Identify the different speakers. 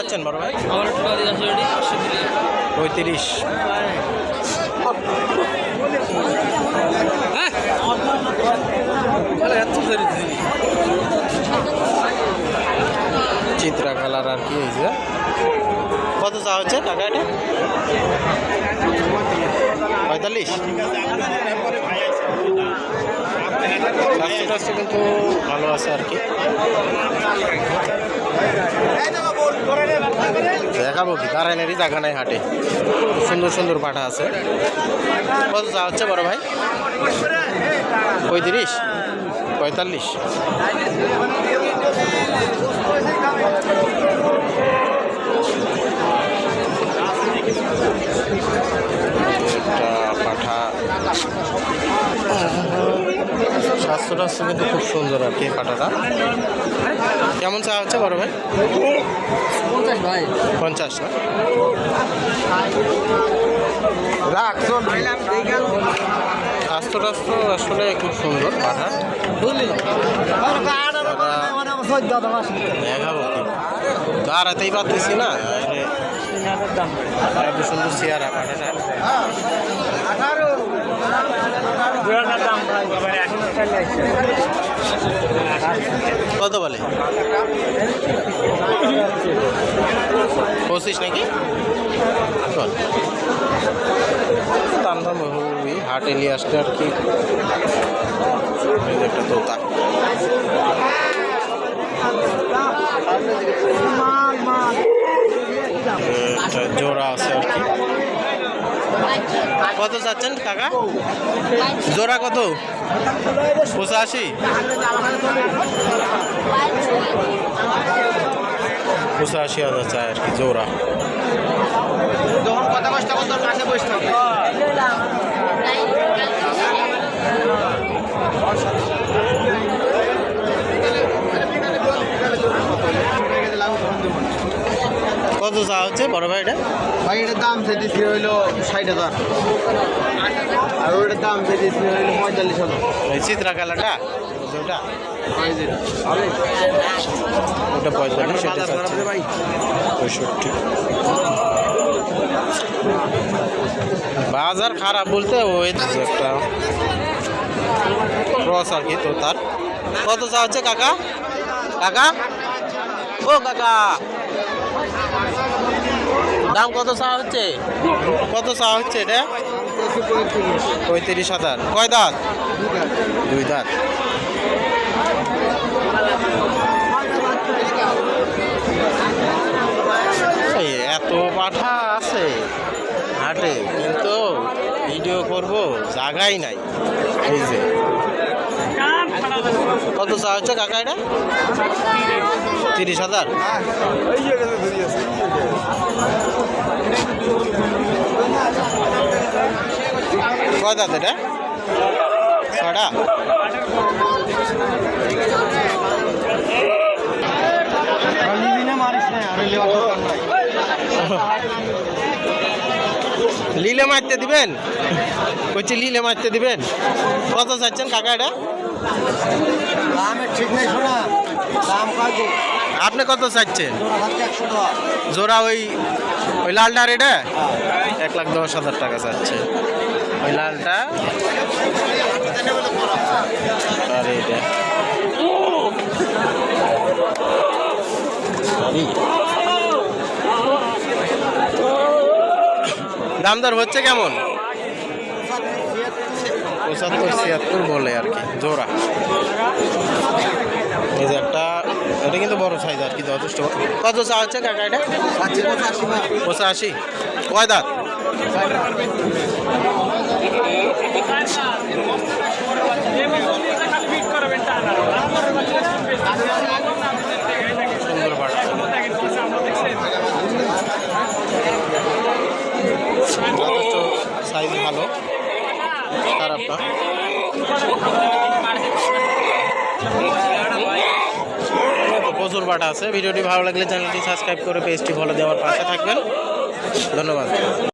Speaker 1: যাচ্ছেন বড় ভাই? পঁয়ত্রিশ। চিত্রা কালার আর কি হয়েছে? কত চা হচ্ছে টাকা এটা? পঁয়তাল্লিশ? স্বাস্থ্য কিন্তু ভালো আছে আর কি। দেখাবো কি? দাঁড়াইনেরই জায়গা নাই হাটে। সুন্দর সুন্দর পাঠা আছে। কত যা হচ্ছে বড় ভাই? পঁয়ত্রিশ? পঁয়তাল্লিশ? স্বাস্থ্য টাস্থ্য কিন্তু খুব সুন্দর আর কি পাঠাটা কেমন চা হচ্ছে বড় ভাই?
Speaker 2: পঞ্চাশ ভাই
Speaker 1: পঞ্চাশ না স্বাস্থ্য টাস্থ্য আসলে খুব সুন্দর পাঠা দেখাবো কি? দাঁড়াতেই পারতেছি না সুন্দর চেয়ারা পাঠাটা কত বলে? পঁচিশ নাকি? চল। দাম দাম ওই হাটে নিয়ে আসলে আর কি। একটা তোতা জোড়া আছে। আর কি কত চাচ্ছেন কাকা? জোড়া কত? পঁচাশি? পঁচাশি হাজার চাই আর কি, জোড়া।
Speaker 2: কথা কষ্ট করতো কাছে বসতে
Speaker 1: কত চা হচ্ছে বড় ভাই এটা
Speaker 2: সেটিসি হইল ষাট হাজার। আর ওইটার দাম সেটিসি হইল পঁয়তাল্লিশ হাজার।
Speaker 1: ওই চিত্রা কালারটা? ওটা? ওটা পঁয়তাল্লিশ পঁয়ষট্টি। বাজার খারাপ বলতে ওই একটা ক্রস আর কি তো তার। কত চা হচ্ছে কাকা? কাকা? ও কাকা। দাম কত চা হচ্ছে? কত চা হচ্ছে এটা? পঁয়ত্রিশ হাজার। কয় দাঁত? দুই দাঁত। এত পাঠা আছে হাটে কিন্তু ভিডিও করব, জায়গাই নাই। এই যে। কত চা হচ্ছে কাকা এটা? তিরিশ হাজার। দাঁত এটা? ছটা? লিলে মারতে দিবেন? বলছি লিলে মারতে দিবেন। কত চাচ্ছেন কাকা এটা?
Speaker 2: ঠিক নেই দাম
Speaker 1: আপনি কত চাচ্ছেন? জোড়া ওই ওই লালটার এটা? এক লাখ দশ হাজার টাকা চাচ্ছে। ওই লালটা। আর। দাম দর হচ্ছে কেমন? পঁচাত্তর ছিয়াত্তর বলে আর কি জোড়া। এই যে একটা এটা কিন্তু বড় সাইজ আর কি যথেষ্ট। কত চা হচ্ছে কাকা এটা?
Speaker 2: আশি পঁচাশি
Speaker 1: কয় দাঁত? সাইজ ভালো খারাপ না প্রচুর বাটা আছে ভিডিওটি ভালো লাগলে চ্যানেলটি সাবস্ক্রাইব করে পেজটি ফলো দেওয়ার পাশে থাকবেন ধন্যবাদ